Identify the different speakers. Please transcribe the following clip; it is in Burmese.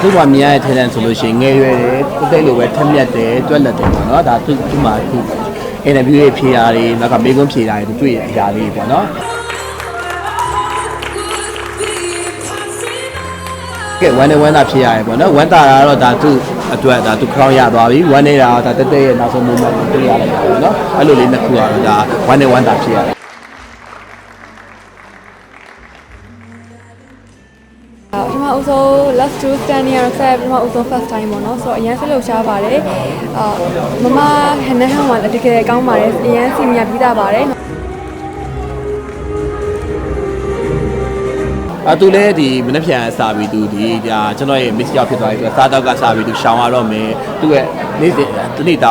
Speaker 1: သူ့မှာမြင်ရတဲ့ထဲတန်းဆိုလို့ရှိရင်ငယ်ရွယ်တယ်တိတ်တိတ်လိုပဲထက်မြက်တယ်တွက်လက်တယ်ပေါ့နော်ဒါသူ့သူ့မှာအခုအင်တာဗျူးရေးဖြေတာတွေနောက်ကမေးခွန်းဖြေတာတွေတွေ့ရအရာလေးပေါ့နော်ကဲဝမ်းနဲ့ဝမ်းသာဖြစ်ရတယ်ပေါ့နော်ဝမ်းသာတာကတော့ဒါသူ့အတွက်ဒါသူ crown ရသွားပြီဝမ်းနေတာဒါတက်တက်ရဲ့နောက်ဆုံး moment ကိုတွေ့ရလိုက်တာပေါ့နော်အဲ့လိုလေးနှစ်ခုကတော့ဒါဝမ်းနဲ့ဝမ်းသာဖြစ်ရတယ်
Speaker 2: ပထမအဦးဆုံး last two stand နေရဆက်ပထမအဦးဆုံး first time ပေါ့နော်ဆိုတော့အရင်ဆက်လို့ရှားပါတယ်အာမမဟန်နဟန်ကတကယ်ကောင်းပါတယ်အရင်စီနီယာပြီးသားပါတယ်
Speaker 1: အတူလဲဒီမနေ့ပြန်စာပြီးသူဒီဒါကျွန်တော်ရဲ့ miss ရောက်ဖြစ်သွားပြီသူစားတော့ကစားပြီးသူရှောင်းရတော့မယ်သူ့ရဲ့နေ့စဉ်တနေ့တာ